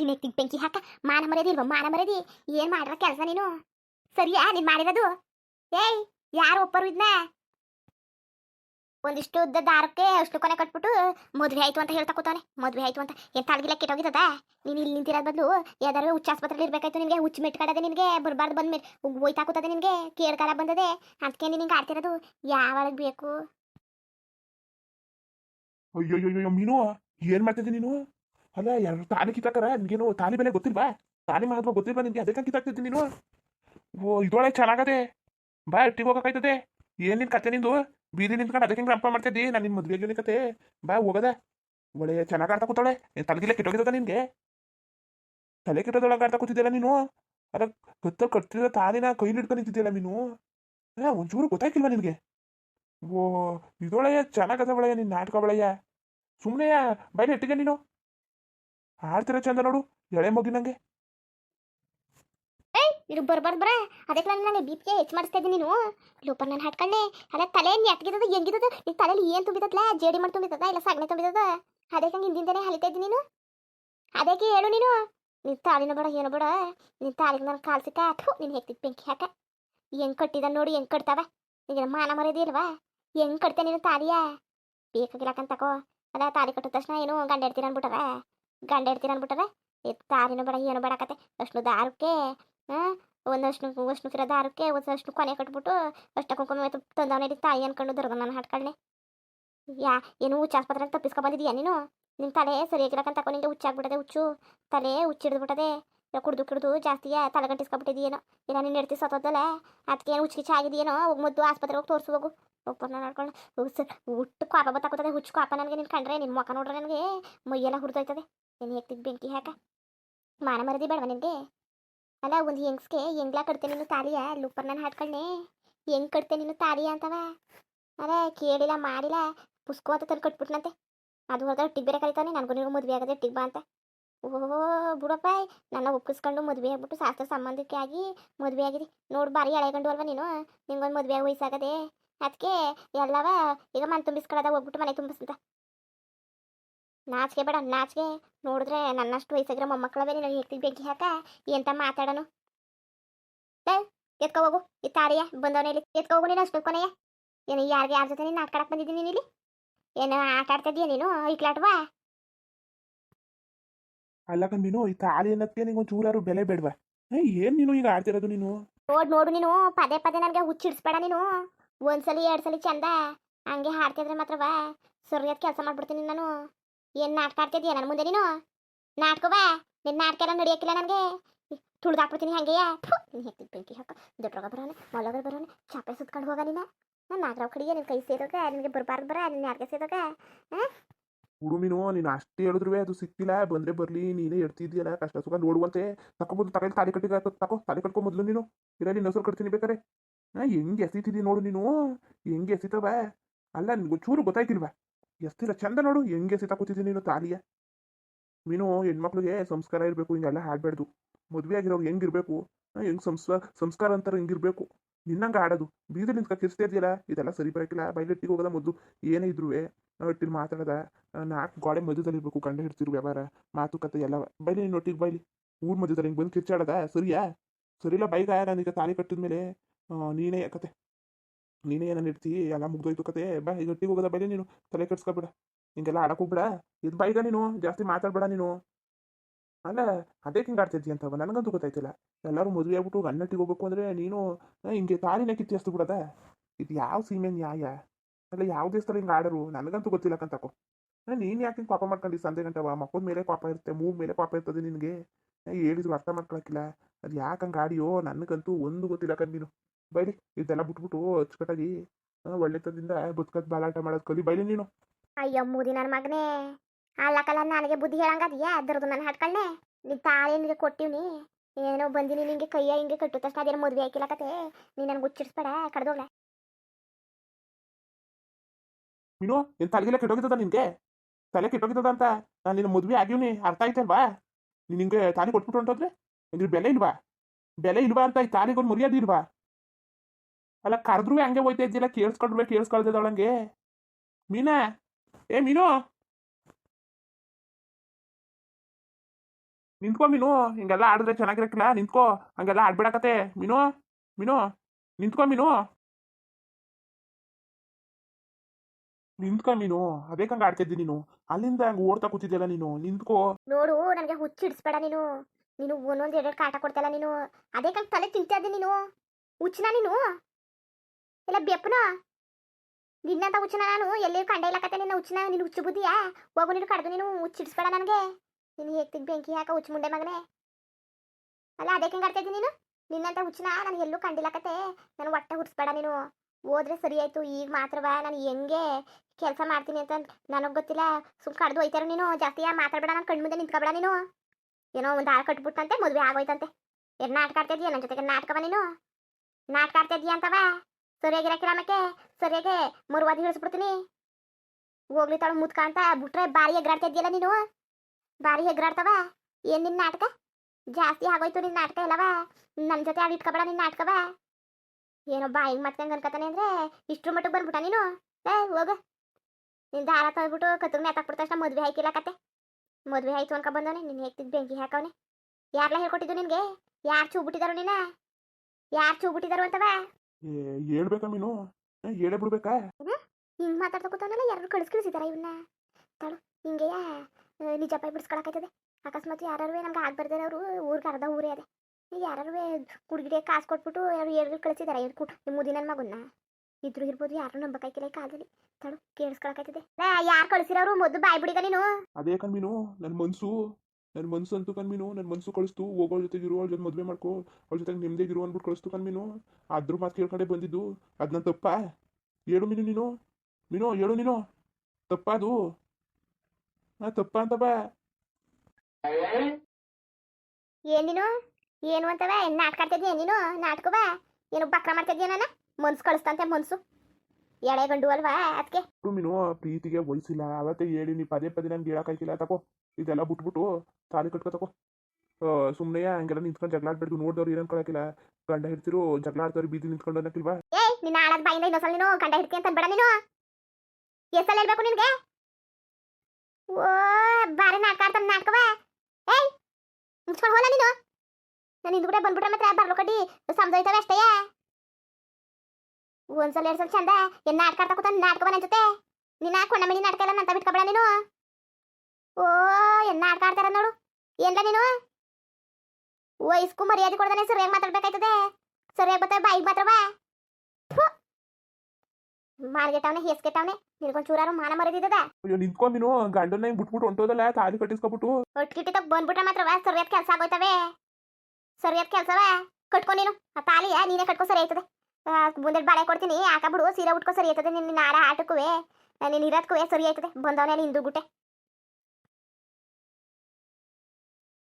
ನೀನ್ ಎತ್ತಿಗೆ ಬೆಂಕಿ ಹಾಕ, ಮಾನ ಮರ್ಯಾದೆ ಇಲ್ವಾ? ಮಾನ ಮರ್ಯಾದೆ. ಏನ್ ಮಾಡ್ರ ಕೆಲಸ ನೀನು? ಸರಿಯಾ ನೀನ್ ಮಾಡಿರೋದು? ಏಯ್, ಯಾರು ಒಪ್ಪರು ಇದ್ನ? ಒಂದಿಷ್ಟು ಉದ್ದ ದಾರಕ್ಕೆ ಅಷ್ಟು ಕೊನೆ ಕಟ್ಬಿಟ್ಟು ಮದ್ವೆ ಆಯ್ತು ಅಂತ ಹೇಳ್ತಾ ಕೂತಾನೆ ಮದ್ವೆ ಆಯ್ತು ಅಂತ. ಏನ್ ತಾಳ್ಗಿಲ್ಲ ಕೆಟ್ಟೋಗಿದ್ದದ? ನೀನ್ ಇಲ್ಲಿ ನಿಂತಿರೋದ್ ಬದಲು ಯಾವ್ದಾರು ಹುಚ್ಚ ಆಸ್ಪತ್ರೆಲಿ ಇರ್ಬೇಕಾಯ್ತು ನಿನ್ಗೆ? ಹುಚ್ಚು ಮೆಟ್ಕಡದೆ ನಿನ್ಗೆ? ಬರ್ಬಾರ್ದು ಬಂದ್ಮೇಲೆ ಹೋಯ್ತಾ ಕೂತದೆ ನಿನ್ಗೆ? ಕೇಳ್ಕಾಲ ಬಂದದೆ. ಅದಕ್ಕೆ ನಿನ್ಗೆ ಆಡ್ತಿರೋದು? ಯಾವಾಗ ಬೇಕು? ಅಯ್ಯೋ ಮೀನು? ಏನ್ ಮಾಡ್ತಿದ್ದೆ ನೀನು? ಅಲ್ಲ ಯಾರು ತಾಲಿ ಕಿತ್ತಾಕರ? ನಿನ್ಗೇನು ತಾಲಿ ಬೆಲೆ ಗೊತ್ತಿಲ್ವಾ? ತಾಲಿ ಮಹತ್ವ ಗೊತ್ತಿಲ್ವಾ ನಿನ್ಗೆ ಅದಕ್ಕೆ ಕಿತ್ತಾಕ್ತಿದ್ದೆ ನೀನು? ಓ ಇದೊಳಗೆ ಚೆನ್ನಾಗದೆ. ಬಾ ಎಟ್ಟಿಗೆ ಹೋಗಕ್ಕಾಯ್ತದೆ ಏನು ನಿನ್ ಕತೆ ನಿಂದು? ಬೀದಿ ನಿಂತ್ಕೊಂಡು ಅದಕ್ಕೆ ಹೆಂಗ್ ರಂಪ ಮಾಡ್ತಿದ್ದಿ? ನಾನು ನಿನ್ ಮದ್ವೆಗೆ ಕತೆ. ಬಾ ಹೋಗದ. ಒಳ್ಳೆ ಚೆನ್ನಾಗಿ ಆಡ್ತಾ ಕೂತಾಳೆ ಏನು ತಲೆಗಿಲ್ಲ ಕೆಟ್ಟೋಗಿದ್ದದ ನಿನಗೆ? ತಲೆ ಕೆಟ್ಟದೊಳಗೆ ಆಡ್ತಾ ಕೂತಿದ್ದೆಲ್ಲ ನೀನು? ಅದ ಕತ್ತ ಕಟ್ಟಿದ ತಾಲಿನ ಕೈಲಿ ಹಿಡ್ಕೊಂಡು ನೀನು? ಏ, ಒಂಚೂರು ಗೊತ್ತಾಗಿಲ್ವಾ ನಿನ್ಗೆ? ಓ ಇದೊಳೆಯ ಚೆನ್ನಾಗದ ಒಳೆಯ ನಿನ್ನ ನಾಟಕ ಒಳೆಯ ಸುಮ್ಮನೆ ಬಯಲು ಇಟ್ಟಿಗೆ ನೀನು? ಆಡ್ತಿರೋ ಚಂದ ನೋಡು, ಎಳೆ ಮಗಿ ನಂಗೆ. ಇದು ಬರ್, ಬರ ಅದಕ್ಕೆ ನಾನು ನನಗೆ ಬಿಪಿಗೆ ಹೆಚ್ಚು ಮಾಡಿಸ್ತಾ ಇದ್ದೀನಿ ನೀನು. ಲೋಪರ್ ನಾನು ಹಾಡ್ಕೊಂಡೆ ಅಲ್ಲ, ತಲೆ ನೆಟ್ಗಿದ್ದದ ಹೆಂಗಿದ್ದದ ಈ ತಲೆಯಲ್ಲಿ ಏನು ತುಂಬಿದತ್ಲ? ಜೇಡಿ ಮಾಡಿ ತುಂಬಿದದ ಇಲ್ಲ ಸಗಣಿ ತುಂಬಿದದ? ಅದಕ್ಕೆ ಹಂಗೆ ಹಿಂದಿಂದನೇ ಹಲಿತಾ ಇದ್ದೀನಿ ನೀನು. ಅದಕ್ಕೆ ಹೇಳು ನೀನು. ನಿನ್ ತಾಳಿನ ಬೇಡ, ಏನು ಬೇಡ. ನಿನ್ ತಾಳಿಗೆ ನಾನು ಕಾಲು ಸಿಕ್ಕ ಥು, ನೀನು ಹೆಕ್ತಿದ್ ಬೆಂಕಿ ಹಾಕ. ಹೆಂಗ್ ಕಟ್ಟಿದ ನೋಡಿ, ಹೆಂಗ್ ಕಟ್ತಾವ? ನಿನ್ನ ಮಾನ ಮರ್ಯಾದೆ ಇಲ್ವಾ? ಹೆಂಗ್ ಕಟ್ತೆ ನೀನು ತಾಳಿಯ? ಬೇಕಾಗಿಲ್ಲಕಂತ ತಕೋ. ಅದ ತಾಳಿ ಕಟ್ಟಿದ ತಕ್ಷಣ ಏನು ಗಂಡ ಇಡ್ತೀರ ಅನ್ಬಿಟ್ಟಾರ ಗಂಡ ಇಡ್ತೀರ ಅನ್ಬಿಟ್ರೆ ಏ ತಾಳಿನ ಬೇಡ, ಏನು ಬೇಡಕತ್ತೆ ಅಷ್ಟು ದಾರಕ್ಕೆ ಒಂದು ಒಂದಷ್ಟು ಅಷ್ಟು ಫಿರ ದಾರಕ್ಕೆ, ಒಂದಷ್ಟು ಕೊನೆ ಕಟ್ಬಿಟ್ಟು ಅಷ್ಟ ಕುಂಕುಮ ತಂದವನೇ ತಾಯಿ ಅನ್ಕೊಂಡು ದರ್ಗ ನಾನು ಹಾಡ್ಕೊಳ್ಳೆ ಯಾ, ಏನು ಹುಚ್ಚ ಆಸ್ಪತ್ರೆಗೆ ತಪ್ಪಿಸ್ಕೊ ಬಂದಿದ್ಯಾ ನೀನು? ನಿನ್ನ ತಲೆ ಸರಿಯಾಗಿರಕಂತ ತಕೊ, ನಿಂಗೆ ಹುಚ್ಚಾಗ್ಬಿಡದೆ ಹುಚ್ಚು. ತಲೆ ಹುಚ್ಚಿಡ್ದುಬಿಟ್ಟದೆ ಕುಡ್ದು ಕುಡ್ದು ಜಾಸ್ತಿಯ ತಲೆ ಗಂಟಿಸ್ಕೊಬಿಟ್ಟಿದ್ಯೇನೋ ಇಲ್ಲ ನೀನು ಎಡ್ತಿ ಸತ್ತೋದಲ್ಲ? ಅದಕ್ಕೆ ಏನು ಹುಚ್ಚಿಚ್ಚ ಆಗಿದೆಯೇನೋ? ಹೋಗಿ ಮುದ್ದು ಆಸ್ಪತ್ರೆಗೆ ಹೋಗಿ ತೋರಿಸು ಹೋಗು. ಒಬ್ಬನ ನಡ್ಕೊಂಡು ಹುಟ್ಟು, ಕಾಪ ಬತ್ತಾಕೋತದೆ ಹುಚ್ಚು ಕಾಪ ನನಗೆ, ನಿನ್ ಕಂಡ್ರೆ ನಿಮ್ಮ ಮುಖ ನೋಡ್ರೆ ನನಗೆ ಮೈಯೆಲ್ಲ ಹುರಿದೋಯ್ತದೆ. ನೀನು ಹೇಗ್ತಿದ್ದು ಬೆಂಕಿ ಹಾಕ ಮಾನ ಮರದಿ ಬೇಡವ ನಿನಗೆ ಅಲ್ಲ, ಒಂದು ಹೆಂಗ್ಸ್ಗೆ ಹೆಂಗ್ಲಾ ಕಡ್ತೆ ನೀನು ತಾಲಿಯ? ಲೂಪರ್ ನಾನು ಹೆಂಗ್ ಕಟ್ತೆ ನೀನು ತಾಲಿಯ ಅಂತವ? ಅರೆ, ಕೇಳಿಲ್ಲ, ಮಾಡಿಲ್ಲ. ಪುಸ್ಕೋ ಅಂತ ತಂದು ಕಟ್ಬಿಟ್ನಂತೆ. ಅದು ಹೋದ ಒಟ್ಟಿಗೆ ಬೇರೆ ಕರೀತಾನೆ. ನನಗೂ ನೀವು ಮದುವೆ ಆಗದೆ ಒಟ್ಟಿಗೆ ಬಾ ಅಂತ. ಓಹೋ ಬುಡಪ್ಪ ನನ್ನ ಒಪ್ಪಿಸ್ಕೊಂಡು ಮದುವೆ ಆಗ್ಬಿಟ್ಟು ಶಾಸ್ತ್ರ ಸಂಬಂಧಕ್ಕೆ ಆಗಿ ಮದುವೆ ಆಗಿದೆ. ನೋಡು ಬಾರಿ ಎಳೆಗಂಡು ಅಲ್ವಾ ನೀನು? ನಿಂಗೊಂದು ಮದುವೆ ವಯಸ್ಸಾಗದೆ. ಅದಕ್ಕೆ ಎಲ್ಲವ ಈಗ ಮನೆ ತುಂಬಿಸ್ಕೊಳ್ಳೋದ ಹೋಗ್ಬಿಟ್ಟು ಮನೆ ತುಂಬಿಸ್ತ. ನಾಚಿಕೆ ಬೇಡ ನಾಚಿಕೆ. ನೋಡಿದ್ರೆ ನನ್ನಷ್ಟು ವಯಸ್ಸಾಗಿರೋ ಮೊಮ್ಮಕ್ಕಳವೇ ನನ್ನ ಹೇಳ್ತಿದ್ದ ಬೆಂಕಿ ಹಾಕ. ಎಂತ ಮಾತಾಡೋನು? ಎತ್ಕೋ ಹೋಗು. ಈ ತಾರಿಯ ಬಂದವನೇ ಇಲ್ಲಿ. ಎತ್ಕೋ ಹೋಗು ನೀನು ಅಷ್ಟು ಕೊನೆಯ ಏನು ಯಾರಿಗೆ ಯಾರ ಜೊತೆ ನೀನು ಆಟಾಡಕ್ಕೆ ಬಂದಿದ್ದೀನಿ ನೀನು ಇಲ್ಲಿ? ಏನು ಆಟ ನೀನು? ಇಕ್ಲಾಟ್ವಾ? ಅಲ್ಲ ಕಣ್ ಮೀನು ಈ ತಾಳಿ ಅನ್ನೋದಕ್ಕೆ ನಿಂಗೆ ಚೂರಾರು ಬೆಲೆ ಬೇಡವಾ? ಏನ್ ನೀನು ಈಗ ಆಡ್ತಿರೋದು ನೀನು? ನೋಡ್ ನೋಡು ನೀನು. ಪದೇ ಪದೇ ನನಗೆ ಹುಚ್ಚಿಡ್ಸ್ಬೇಡ ನೀನು. ಒಂದ್ಸಲಿ ಎರಡು ಸಲ ಚಂದ. ಹಂಗೆ ಹಾಡ್ತಿದ್ರೆ ಮಾತ್ರವಾ. ಸರಿಯಾದ ಕೆಲಸ ಮಾಡ್ಬಿಡ್ತೀನಿ ನಾನು. ಏನು ನಾಟಕ ಆಡ್ತಿದ್ಯಾ ನನ್ನ ಮುಂದೆ ನೀನು? ನಾಟಕ ಬಾ ನಿನ್ನ ನಾಟಕ ಎಲ್ಲ ನಡೆಯಕ್ಕಿಲ್ಲ ನನಗೆ. ತುಳಿದಾಕ್ಬಿಡ್ತೀನಿ ಹಂಗೆಯಾ ನೀನು ಹೇಳ್ತಿದ್ದು ಬೆಂಕಿ ಹಾಕ. ದೊಡ್ಡವಾಗ ಬರೋಣ ಮೊಳಗ ಬರೋಣ ಚಾಪೆ ಸುತ್ಕೊಂಡು ಹೋಗ ನೀನು. ನಾನು ನಾಗರಾವ್ ಕಡೆಗೆ ನಿನ್ನ ಕೈ ಸೇರೋಗ ನಿನಗೆ ಬರಬಾರ್ದು ಬರ ನಿನ್ನ ಯಾರಿಗೆ ಸೇರೋಗ ಹುಡು ಮೀನು, ನೀನು ಅಷ್ಟೇ ಅದು ಸಿಕ್ತಿಲ್ಲ ಬಂದ್ರೆ ಬರಲಿ, ನೀನೇ ಎಡ್ತಿದ್ಯಲ್ಲ ಕಷ್ಟ ಸುಖ ನೋಡುವಂತೆ. ತಕೊಬೋದು ತಗೊಳ್ಳಿ ತಾಳಿ ಕಟ್ಟಿ ತಕೋ, ತಾಳಿ ಕಟ್ಕೊ ಮೊದ್ಲು ನೀನು. ಇಲ್ಲ ನೀನು ಹೆಸರು ಕಟ್ತೀನಿ ಬೇಕಾರೆ. ಹಾ ಹೆಂಗೆ ಎಸಿತಿದ್ದೀನಿ ನೋಡು ನೀನು. ಹೆಂಗೆ ಎಸಿತವ? ಅಲ್ಲ ನಿನ್ಗೆ ಚೂರು ಗೊತ್ತಾಯ್ತಿಲ್ವಾ? ಎಸ್ತಿಲ್ಲ ಚಂದ ನೋಡು, ಹೆಂಗೆ ಸೀತಾ ಕೂತಿದ್ದೀನಿ ನೀನು ತಾಲಿಯ ನೀನು ಹೆಣ್ಮಕ್ಳಿಗೆ ಸಂಸ್ಕಾರ ಇರಬೇಕು, ಹಿಂಗೆಲ್ಲ ಹಾಡ್ಬೇಡ್ದು ಮದುವೆ ಆಗಿರೋರು ಹೆಂಗಿರ್ಬೇಕು ಹೆಂಗ್ ಸಂಸ್ಕಾರ ಸಂಸ್ಕಾರ ಅಂತಾರೆ ಹೆಂಗಿರ್ಬೇಕು ನಿನ್ನಂಗೆ ಆಡೋದು. ಬೀದಿ ನಿಂತ್ಕ ಕಿರ್ಸ್ತಾ ಇದೆಯಲ್ಲ, ಇದೆಲ್ಲ ಸರಿ ಬರಕಿಲ್ಲ. ಬೈಲೆಟ್ಟಿಗೆ ಹೋಗೋದ ಮೊದಲು ಏನೇ ಇದ್ರು ಒಟ್ಟಿಗೆ ಮಾತಾಡೋದ. ನಾಲ್ಕು ಗೋಡೆ ಮಧ್ಯದಲ್ಲಿರ್ಬೇಕು ಕಂಡು ಹಿಡ್ತಿರು ವ್ಯವಹಾರ, ಮಾತುಕತೆ ಎಲ್ಲ. ಬೈಲಿ ನೀನು ಒಟ್ಟಿಗೆ ಬೈಲಿ. ಊರ್ ಮಧ್ಯದಲ್ಲಿ ಹಿಂಗೆ ಬಂದು ಕಿರ್ಚಾಡದ? ಸರಿಯಾ? ಸರಿಲ್ಲ ಬೈಗ ನಾನೀಗ ತಾಲಿ ಕಟ್ಟಿದ ಮೇಲೆ ನೀನೇ ಕತೆ. ನೀನೇ ಏನನ್ನ ಇಡ್ತಿ ಎಲ್ಲ ಮುಗ್ದೋಯ್ತು ಕತೆ. ಬಾ, ಈಗ ಒಟ್ಟಿಗೆ ಹೋಗೋದ ಬೈಲಿ ನೀನು. ತಲೆ ಕೆಡ್ಸ್ಕೊಬೇಡ. ಹಿಂಗೆಲ್ಲ ಆಡಕ್ ಹೋಗ್ಬೇಡ. ಇದು ಬೈಗ ನೀನು. ಜಾಸ್ತಿ ಮಾತಾಡ್ಬೇಡ ನೀನು. ಅಲ್ಲ, ಅದೇ ಹಿಂಗೆ ಆಡ್ತಿದ್ದಿ ಅಂತ ನನಗಂತೂ ಗೊತ್ತಾಯ್ತಿಲ್ಲ. ಎಲ್ಲರೂ ಮದುವೆ ಆಗ್ಬಿಟ್ಟು ಗಂಡಟ್ಟಿಗೆ ಹೋಗ್ಬೇಕು ಅಂದ್ರೆ ನೀನು ಹಿಂಗೆ ತಾರಿನ ಕಿತ್ತಿ ಬಿಡದ? ಇದು ಯಾವ ಸೀಮೆ ನ್ಯಾಯ? ಅಲ್ಲ, ಯಾವ ದೇಶದಲ್ಲಿ ಹಿಂಗೆ ಆಡರು? ನನಗಂತೂ ಗೊತ್ತಿಲ್ಲ ಕಂತಕೋ ನೀನು ಯಾಕೆ ಪಾಪ ಮಾಡ್ಕೊಂಡು ಸಂಜೆ ಗಂಟವ ಮಕ್ಕಳ ಮೇಲೆ ಪಾಪ ಇರುತ್ತೆ ಮೂವ್ ಮೇಲೆ ಪಾಪ ಇರ್ತದೆ ನಿನಗೆ. ಹೇಳಿದ್ರು ಅರ್ಥ ಮಾಡ್ಕೊಳಕ್ಕಿಲ್ಲ ಅದು ಯಾಕೆ ಹಂಗೆ ಆಡಿಯೋ? ನನಗಂತೂ ಒಂದು ಗೊತ್ತಿಲ್ಲ ಕಣ್ ನೀನು. ಬೈಲಿ ಇದೆಲ್ಲ ಬಿಟ್ಬಿಟ್ಟು ಅಚ್ಚುಕಟ್ಟಾಗಿ ಒಳ್ಳೆತದಿಂದ ಬದುಕದ್ ಬಾಲಾಟ ಮಾಡೋದು ಕಲಿ. ಬೈಲಿ ನೀನು. ಅಯ್ಯೋ ಮೂದಿ ನನ್ನ ಮಗನೇ ಅಲ್ಲಕಲ್ಲ ನನಗೆ ಬುದ್ಧಿ ಹೇಳಂಗದಿಯಾ? ಅದ್ರದ್ದು ನನ್ನ ಹಾಡ್ಕೊಳ್ಳೆ ನೀನು ತಾಳಿ ನಿನಗೆ ಕೊಟ್ಟಿವ್ನಿ. ಏನೋ ಬಂದಿನಿ ನಿಂಗೆ ಕೈಯ ಹಿಂಗೆ ಕಟ್ಟು ತಕ್ಷಣ ಅದೇನು ಮದುವೆ ಆಯ್ಕಿಲ್ಲ ಕತೆ? ನನ್ಗೆ ನನಗೆ ಹುಚ್ಚಿಡ್ಸ್ಬೇಡ ಕಡ್ದೋಗ್ಲ ನೀನು ನಿನ್ ತಲೆಗೆಲ್ಲ ಕೆಟ್ಟೋಗಿದ್ದದ ನಿನ್ಗೆ? ತಲೆ ಕೆಟ್ಟೋಗಿದ್ದದ ಅಂತ ನಾನು ನಿನ್ನ ಮದುವೆ ಆಗಿವ್ನಿ ಅರ್ಥ ಆಯ್ತಲ್ವಾ? ನೀನು ನಿಂಗೆ ತಾಲಿ ಕೊಟ್ಬಿಟ್ಟು ಹೊಂಟೋದ್ರೆ ಇದ್ರ ಬೆಲೆ ಇಲ್ವಾ? ಬೆಲೆ ಇಲ್ವಾ ಅಂತ ಈ ತಾಲಿಗೊಂದು ಮರ್ಯಾದೆ ಇಲ್ವಾ? ಅಲ್ಲ, ಕರೆದ್ರು ಹಂಗೆ ಹೋಯ್ತಾ ಇದ್ದಿಲ್ಲ ಕೇಳಿಸ್ಕೊಂಡ್ರೆ ಕೇಳಿಸ್ಕೊಳ್ತಿದ್ದಾಳಂಗೆ ಮೀನಾ, ಏ ಮೀನು? ನಿಂತ್ಕೋ ಮೀನು, ಹಿಂಗೆಲ್ಲ ಆಡಿದ್ರೆ ಚೆನ್ನಾಗಿರಕ್ಕಿಲ್ಲ, ನಿಂತ್ಕೋ, ಹಂಗೆಲ್ಲ ಆಡ್ಬೇಡಕತೆ ಮೀನು ಮೀನು, ನಿಂತ್ಕೋ ಮೀನು. ನಿಂತ್ಕೋ ಮೀನು, ಅದೇ ಹಂಗ ಆಡ್ತಿದ್ದಿ ನೀನು. ಅಲ್ಲಿಂದ ಹಂಗ ಓಡ್ತಾ ಕೂತಿದ್ದೆಲ್ಲ ನೀನು. ನಿಂತ್ಕೋ. ನೋಡು, ನನಗೆ ಹುಚ್ಚು ಹಿಡಿಸ್ಬೇಡ ನೀನು. ನೀನು ಒಂದೊಂದು ಎರಡು ಕಾಟ ಕೊಡ್ತಲ್ಲ ನೀನು. ಅದೇ ಕಂಗೆ ತಲೆ ತಿಂತಾ ನೀನು. ಹುಚ್ಚನ ನೀನು? ಇಲ್ಲ ಬೆಪ್ಪನ ನಿನ್ನಂತ ಹುಚ್ಚನ ನಾನು ಎಲ್ಲಿ ಕಂಡ ಇಲ್ಲಕತ್ತೆ ನಿನ್ನ ಹುಚ್ಚನ ನೀನು ಹುಚ್ಚು ಬುದ್ಧಿಯಾ? ಹೋಗು ನೀನು, ಕಡ್ದು ನೀನು ಹುಚ್ಚು ಹಿಡಿಸ್ಬೇಡ ನನಗೆ. ನೀನು ಹೇಗ್ತಿಗ್ ಬೆಂಕಿ ಹಾಕ ಹುಚ್ಚು ಮುಂಡೆ ಮಗನೇ. ಅಲ್ಲ ಅದಕ್ಕೆ ಆಡ್ತಾ ನೀನು? ನಿನ್ನಂತ ಹುಚ್ಚನ ನಾನು ಎಲ್ಲೂ ಕಂಡಿಲ್ಲಕತ್ತೆ. ನಾನು ಹೊಟ್ಟೆ ಹುಡ್ಸ್ಬೇಡ ನೀನು. ಹೋದ್ರೆ ಸರಿ ಆಯ್ತು, ಈಗ ಮಾತ್ರವಾ ನಾನು ಹೆಂಗೆ ಕೆಲಸ ಮಾಡ್ತೀನಿ ಅಂತ ನನಗೆ ಗೊತ್ತಿಲ್ಲ. ಸುಮ್ ಕಡ್ದು ಹೋಯ್ತಾರ ನೀನು. ಜಾಸ್ತಿ ಮಾತಾಡ್ಬೇಡ. ನಾನು ಕಣ್ಮುಂದೆ ನಿಂತ್ಕೊಬೇಡ ನೀನು. ಏನೋ ಒಂದು ಹಾಳು ಕಟ್ಬಿಟ್ಟಂತೆ, ಮದುವೆ ಆಗೋಯ್ತಂತೆ. ಏನು ನಾಟಕ ಆಡ್ತಾ ಇದೀಯ ನನ್ನ ಜೊತೆಗೆ ನಾಟಕವ ನೀನು? ನಾಟಕ ಇದೀಯ ಅಂತವ? ಸರಿಯಾಗಿರಕ್ಕಿಲ್ಲ ಆಮೇಲೆ ಸರಿಯಾಗಿ ಮರುವಾದಿ ಹೇಳಿಸ್ಬಿಡ್ತೀನಿ. ಹೋಗ್ಲಿ ತಾಳು ಮುತ್ಕ ಅಂತ ಬಿಟ್ರೆ ಬಾರಿ ಎಗ್ರಾಡ್ತಾ ಇದೆಯಲ್ಲ ನೀನು? ಬಾರಿ ಎಗ್ರಾಡ್ತವ ಏನ್ ನಿನ್ನ ನಾಟಕ? ಜಾಸ್ತಿ ಆಗೋಯ್ತು ನಿನ್ನ ನಾಟಕ ಇಲ್ಲವ ನನ್ನ ಜೊತೆ ಆಡಿ ಇಟ್ಕೊಬೇಡ ನಿನ್ನ ನಾಟಕವ? ಏನೋ ಬಾಯಿಗೆ ಮತ್ಕಂಗೆ ಅನ್ಕತಾನೆ ಅಂದ್ರೆ ಇಷ್ಟ್ರ ಮಟ್ಟಿಗೆ ಬಂದ್ಬಿಟ್ಟ ನೀನು? ಏ, ಹೋಗು. ನಿನ್ನ ದಾರ ತಂದ್ಬಿಟ್ಟು ಕತ್ತು ನೇತಾಕ್ಬಿಡ್ತ ತಕ್ಷಣ ಮದುವೆ ಹಾಕಿಲ್ಲ ಕತೆ. ಮದುವೆ ಆಯ್ತು ಅನ್ಕೊ ಬಂದವನೆ ನಿನ್ನ ಹೇಗ್ತಿದ್ ಬೆಂಕಿ ಹಾಕವನೆ. ಯಾರ್ಲ ಹೇಳ್ಕೊಟ್ಟಿದ್ದು ನಿನಗೆ? ಯಾರು ಚೂ ಬಿಟ್ಟಿದಾರು ನೀನ? ಯಾರು ಚೂ ಅಂತವ? ಏ ಹೇಳ್ಬೇಕಾ ಮೀನು? ಏ, ಹೇಳೇ ಬಿಡ್ಬೇಕಾ? ಹಿಂಗ್ ಮಾತಾಡ್ತಾ ಕೂತವನಲ್ಲ ಯಾರು ಕಳಿಸ್ ಕಳಿಸಿದಾರ ಇವನ್ನ ತಳು ಹಿಂಗೆಯ ನಿಜಪ್ಪ ಬಿಡಿಸ್ಕೊಳಕೈತದೆ ಅಕಸ್ಮಾತ್ ಯಾರು ನಮ್ಗೆ ಆಗ್ಬಾರ್ದಾರ ಅವರು ಊರಿಗೆ ಅರ್ಧ ಊರೇ ಅದೇ. ಯಾರು ಕುಡ್ಗಿಡೆ ಕಾಸು ಕೊಟ್ಬಿಟ್ಟು ಯಾರು ಏಳು ಕಳಿಸಿದಾರ ಇವ್ರು ಮುದಿ ನನ್ನ ಮಗುನ್ನ? ಇದ್ರು ಇರ್ಬೋದು ಯಾರು ನಂಬಕೈಕಿಲ್ಲ ಈ ಕಾಲದಲ್ಲಿ. ತಳು ಕೇಳಿಸ್ಕೊಳಕೈತದೆ ಯಾರು ಕಳಿಸಿರೋರು ಮೊದ್ಲು ಬಾಯ್ ಬಿಡಿಗ ನೀನು. ಅದೇ ಕಣ್ಮೀನು ನನ್ನ ಮನ್ಸು. ನನ್ನ ಮನ್ಸು ಅಂತೂ ಕಣ್ಮೀನು ನನ್ನ ಮನ್ಸು ಕಳಿಸ್ತು ಹೋಗೋಳ ಜೊತೆಗೆ ಇರು ಅವ್ಳ ಜೊತೆ ಮದುವೆ ಮಾಡ್ಕೊ ಅವಳ ಜೊತೆಗೆ ನಿಮ್ದೇ ಇರು ಅಂದ್ಬಿಟ್ಟು ಕಳಿಸ್ತು ಕಣ್ಮೀನು. ಅದ್ರ ಮಾತು ಕೇಳ್ಕೊಂಡೆ ಬಂದಿದ್ದು ಅದನ್ನ ತಪ್ಪ? ಹೇಳು ಮೀನು ನೀನು. ಮೀನು ಹೇಳು ನೀನು. ತಪ್ಪ ಅದು? ನಾ ತಪ್ಪ ಅಂತ ಬಾ. ಏನ್ ನೀನು? ಏನು ಅಂತವ ಏನ್ ನಾಟಕ ಆಡ್ತಿದ್ಯ ನೀನು? ಬಾ. ಏನು ಬಕ್ರ ಮಾಡ್ತಿದ್ಯ ನಾನು? ಮನ್ಸು ಕಳಿಸ್ತಂತೆ ಮನ್ಸು. ಎಳೆ ಗಂಡು ಅಲ್ವಾ ಅದಕ್ಕೆ ಮೀನು ಪ್ರೀತಿಗೆ ವಯಸ್ಸಿಲ್ಲ ಅವತ್ತೇ ಹೇಳಿ ನೀ ಪದೇ ಪದೇ ನಂಗೆ ಹೇಳಕ್ಕಾಯ್ತಿಲ್ಲ ತಕೋ. ಇದೆಲ್ಲ ಬಿಟ್ಬಿಟ್ಟು ತಾಲಿ ಕಟ್ಕೊ ತಕೋ ಸುಮ್ಮನೆ ಹಂಗೆಲ್ಲ ನಿಂತ್ಕೊಂಡು ಜಗಳ ಆಡ್ಬೇಡ್ದು. ನೋಡಿದವ್ರು ಏನು ಅನ್ಕೊಳಕಿಲ್ಲ ಗಂಡ ಹಿಡ್ತಿರು ಜಗಳ ಆಡ್ದವ್ರು ಬೀದಿ ನಿಂತ್ಕೊಂಡು ಅನ್ನಕ್ಕಿಲ್ವಾ? ಏಯ್ ನಿನ್ನ ಆಳದ ಬಾಯಿಂದ ಇನ್ನೊಂದ್ಸಲ ನೀನು ಗಂಡ ಹಿಡ್ತಿ ಅಂತ ಬೇಡ ನೀನು. ಎಷ್ಟಲ್ಲ ಹೇಳ್ಬೇಕು ನಿನ್ಗೆ? ಓ, ಬಾರಿ ನಾಟಕ ಆಡ್ತಾನ ನಾಟಕವ. ಏಯ್, ಮುಚ್ಕೊಂಡು ಹೋಲ ನೀನು? ನಾನು ಹಿಂದ್ಗಡೆ ಬಂದ್ಬಿಟ್ರೆ ಮತ್ತೆ ಬರ್ಲು ಕಡ್ಡಿ. ಸಮಜೋಯ್ತವೆ ಅಷ್ಟೇ. ಒಂದ್ಸಲ ಎರಡ್ ಸಲ ಚಂದ. ಏನ್ ನಾಟಕ ಆಡ್ತಾ ಕೂತ ನಾಟಕವ ನನ್ನ ಜೊತೆ? ನಿನ್ನ ಕೊಂಡ ಮಣಿ ನಾಟಕ ಎಲ್ಲ ನಂತ ಬಿಟ್ಕೊಬೇಡ ನೀನು. ಓ ಎನ್ನ ನಾಟಕ ಆಡ್ತಾರ ನೋಡು. ಏನ್ಲ ನೀನು? ವಯಸ್ಕು ಮರ್ಯಾದೆ ಕೊಡ್ದಾನೆ ಸರಿಯಾಗಿ ಮಾತಾಡ್ಬೇಕಾಯ್ತದೆ. ಸರಿಯಾಗಿ ಬರ್ತಾರೆ ಬಾಯಿಗೆ ಮಾತ್ರವಾ ಮಾರ್ಗೆಟವನೆ ಹೇಸ್ಗೆಟ್ಟವನೆ. ನಿಲ್ಕೊಂಡ್ ಚೂರಾರು ಮಾನ ಮರದಿದ್ದದ ಅಯ್ಯೋ ನಿಂತ್ಕೊಂಡ್ ನೀನು ಗಂಡನ ಹಿಂಗ್ ಬಿಟ್ಬಿಟ್ಟು ಹೊಂಟೋದಲ್ಲ ತಾಲಿ ಕಟ್ಟಿಸ್ಕೊಬಿಟ್ಟು. ಒಟ್ಕಿಟ್ಟಿ ತಗ ಬಂದ್ಬಿಟ್ರೆ ಮಾತ್ರ ಸರಿಯಾದ ಕೆಲಸ ಆಗೋಯ್ತವೆ. ಸರಿಯಾದ ಕೆಲಸವ ಕಟ್ಕೊ ನೀನು. ಆ ತಾಲಿಯ ನೀನೇ ಕಟ್ಕೊ ಸರಿ ಆಯ್ತದೆ. ಮುಂದೆ ಬಾಳೆ ಕೊಡ್ತೀನಿ. ಆಕ ಬಿಡು. ಸೀರೆ ಉಟ್ಕೊ ಸರಿ ಆಯ್ತದೆ. ನಿನ್ನ ನಾಡ ಆಟಕ್ಕುವೆ. ನೀನು ಇರೋದ್ಕುವೆ ಸರಿ ಆಯ್ತದೆ. ಬಂದವನೇ ಹಿಂದೂ ಗುಟ್ಟೆ.